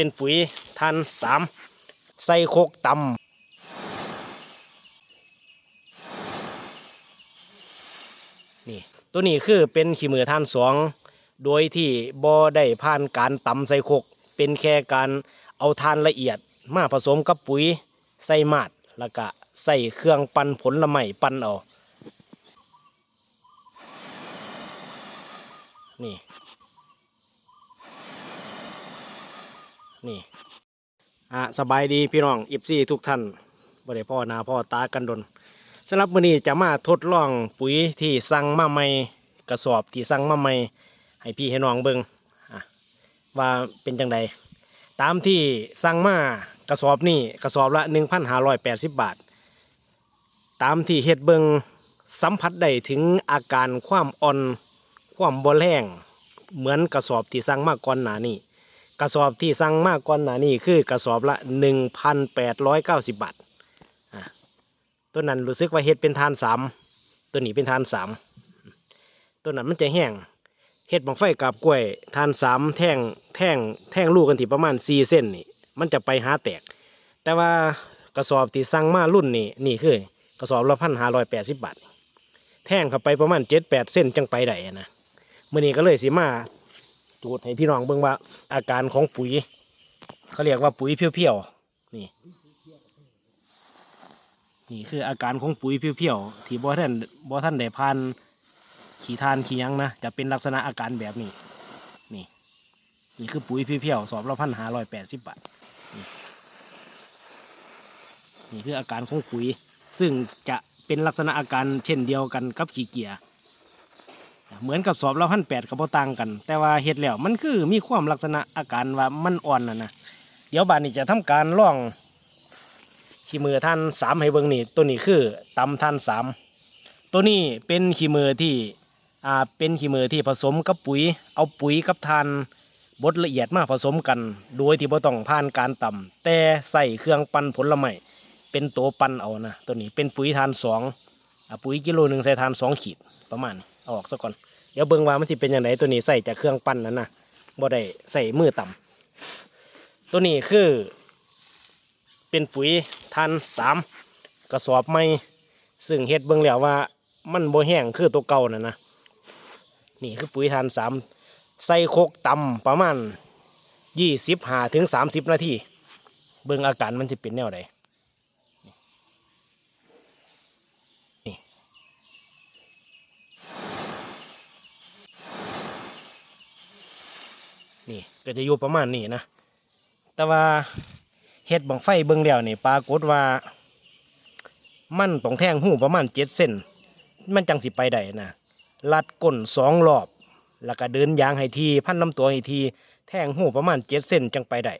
เป็นปุ๋ยทานสามใส่โคกตำนี่ตัวนี้คือเป็นขี้มือทานสองโดยที่บ่ได้ผ่านการตำใส่โคกเป็นแค่การเอาทานละเอียดมาผสมกับปุ๋ยใส่มาดแล้วก็ใส่เครื่องปั่นผลไม้ปั่นเอานี่ นี่อะสบายดีพี่น้องอิฟซีทุกท่านบ่ได้พ่อหนาพ่อตากันดนสำหรับมื้อนี้จะมาทดลองปุ๋ยที่สั่งมาใหม่กระสอบที่สั่งมาใหม่ให้พี่ให้น้องเบิ่งอะว่าเป็นจังใดตามที่สั่งมากระสอบนี่กระสอบละ 1,580 บาท ตามที่เฮ็ดเบิงสัมผัสได้ถึงอาการความอ่อน ความบ่แรงเหมือนกระสอบที่สั่งมาก่อนหน้านี้ กระสอบที่สั่งมาก่อนหน้านี้คือกระสอบละ 1,890 บาทตัวนั้นรู้สึกว่าเฮ็ดเป็นทานสามตัวนี้เป็นทานสามตัวนั้นมันจะแห้งเฮ็ดบังไฟกับกล้วยทานสามแท่งแท่งแท่งลูกกันที่ประมาณ4เส้นนี่มันจะไปหาแตก แต่ว่ากระสอบที่สั่งมารุ่นนี้นี่คือกระสอบละพันห้าร้อยแปดสิบบาท แท่งเข้าไปประมาณเจ็ดแปดเส้นจังไปได้อะนะมื่อนี้ก็เลยสิมา จูดให้พี่น้องเบิ่งว่าอาการของปุ๋ย เขาเรียกว่าปุ๋ยเพียวๆนี่ นี่คืออาการของปุ๋ยเพียวๆที่บ่ท่านบ่ท่านได้ผ่านขี่ทานขี่ยังนะจะเป็นลักษณะอาการแบบนี้ นี่ นี่คือปุ๋ยเพียวๆสอบละพันหาร้อยแปดสิบบาทนี่คืออาการของปุ๋ย ซึ่งจะเป็นลักษณะอาการเช่นเดียวกันกับขี้เกียจ เหมือนกับสอบเราพันแปดกับโบต่างกัน แต่ว่าเห็ดแล้วมันคือมีความลักษณะอาการว่ามันอ่อนนะนะเดี๋ยวบานนี้จะทำการล่องขี้มือท่านสามให้เบิ่งนี่ตัวนี้คือตำท่านสามตัวนี้เป็นขี้มือที่อ่าเป็นขี้มือที่ผสมกับปุ๋ย เอาปุ๋ยกับทานบดละเอียดมากผสมกัน โดยที่บ่ต้องผ่านการตำแต่ใส่เครื่องปั่นผลไม้เป็นตัวปั่นเอานะตัวนี้เป็นปุ๋ยทานสองอปุ๋ยกิโลหนึ่งใส่ทานสองขีดประมาณนี้ ออกซะก่อน เดี๋ยวเบิ่งว่ามันสิเป็นยังไงตัวนี้ใส่จากเครื่องปั่นนั่นนะบ่ได้ใส่มือต่ำตัวนี้คือ เป็นปุ๋ยทานสามกระสอบใหม่ซึ่งเฮ็ดเบิ่งแล้วว่า มันบ่แห้งคือตัวเก่าน่ะนะนี่คือปุ๋ยทานสามใส่โคกต่ำประมาณยี่สิบห้าถึงสามสิบนาทีเบิ่งอาการมันสิเป็นแนวใด นี่ก็จะอยู่ประมาณนี้นะแต่ว่าเฮ็ดบังไฟเบิ่งแล้วนี่ปรากฏว่า มันต้องแทงหูประมาณเจ็ดเซนมันจังสิไปได้นะลัดก้นสองรอบ แล้วก็เดินยางให้ทีพันลำตัวให้ทีแทงหูประมาณเจ็ดเซนจังไปได้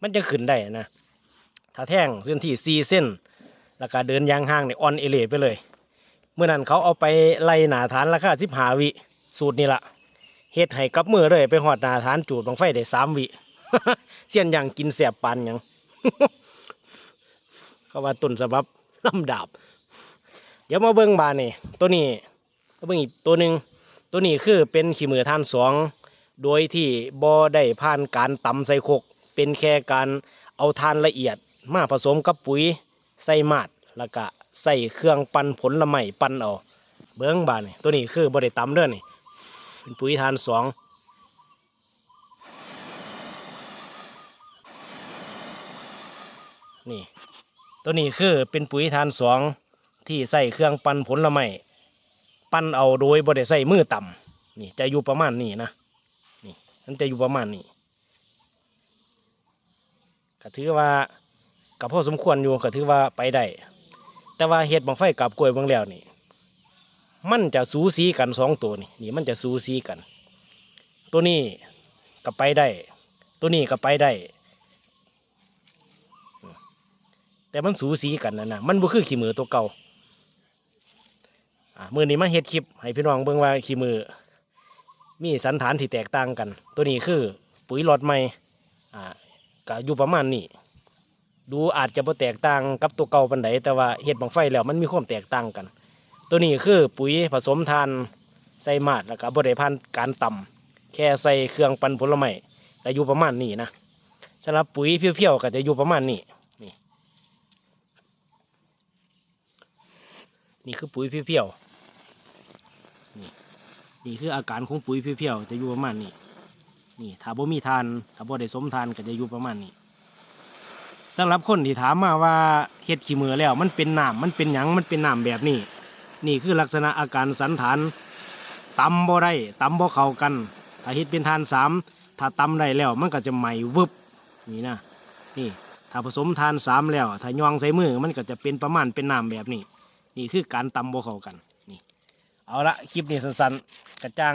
มันจะขึ้นได้นะถ้าแทงเส้นที่สี่เส้น แล้วก็เดินยางห่างเนี่ยออนเอเลไปเลย เมื่อนั้นเขาเอาไปไล่หนาฐานราคาสิบหาวิสูตรนี่ละ เฮ็ดให้กับมือเลยไปหอดนาฐานจูดบังไฟได้สามวิเสียนอย่างกินเสียบปันยังเขาว่าต้นสบับลำดาบ เดี๋ยวมาเบิ้งบานนี่ตัวนี้มาเบิ้งอีกตัวหนึ่งตัวนี้คือเป็นขี้มือท่านสองโดยที่บ่ได้ผ่านการตำใส่คกเป็นแค่การเอาทานละเอียด มาผสมกับปุ๋ยใส่มาดแล้วก็ใส่เครื่องปั่นผลละไม้ปั่นเอาเบิ้งบานนี่ตัวนี้คือบ่ได้ตำเด้อนี่ เป็นปุ๋ยทานสองนี่ ตัวนี้คือเป็นปุ๋ยทานสองที่ใส่เครื่องปั่นผลไม้ปั่นเอาโดยบ่ได้ใส่มือต่ำนี่จะอยู่ประมาณนี้นะนี่มันจะอยู่ประมาณนี้ก็ถือว่ากับพ่อสมควรอยู่ก็ถือว่าไปได้แต่ว่าเห็ดบังไฟกับกล้วยบางแล้วนี่ มันจะสูสีกันสองตัวนี่นี่มันจะสูสีกัน ตัวนี้ก็ไปได้ ตัวนี้ก็ไปได้ แต่มันสูสีกันนะนะมันบ่คือขี้มือตัวเก่าอะมือนี้มาเฮ็ดคลิป ให้พี่น้องเบิ่งว่าขี้มือ มีสันฐานที่แตกต่างกัน ตัวนี้คือปุ๋ยหลอดใหม่อ่าก็อยู่ประมาณนี้ดูอาจจะบ่แตกต่างกับตัวเก่าปานใดแต่ว่าเฮ็ดบังไฟแล้วมันมีความแตกต่างกัน ตัวนี้คือปุ๋ยผสมทานใส่มาดแล้วก็บริพันธ์การต่ำแค่ใส่เครื่องปั่นผลไม้แต่อยู่ประมาณนี้นะสำหรับปุ๋ยเพียวๆก็จะอยู่ประมาณนี้นี่ นี่คือปุ๋ยเพียวๆนี่นี่คืออาการของปุ๋ยเพียวๆจะอยู่ประมาณนี้นี่ถ้าบ่มีทานถ้าบ่ได้สมทานก็จะอยู่ประมาณนี้สำหรับคนที่ถามมาว่าเฮ็ดขี้มือแล้ว มันเป็นน้ำมันเป็นหยังมันเป็นน้ำแบบนี้ นี่คือลักษณะอาการสันฐานตำบ่ได้ตำบ่เข้ากัน ถ้าเฮ็ดเป็นทานสามถ้าตำได้แล้วมันก็จะไหม้วึบนี่นะนี่ถ้าผสมทานสามแล้ว ถ้ายองใส่มือมันก็จะเป็นประมาณเป็นน้ำแบบนี้ นี่คือการตำบ่เข้ากันนี่เอาละคลิปนี้สั้นๆกระจ่าง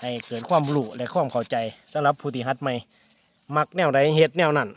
ให้เกิดความรู้และความเข้าใจสำหรับผู้ที่หัดใหม่มักแนวใดเฮ็ดแนวนั้น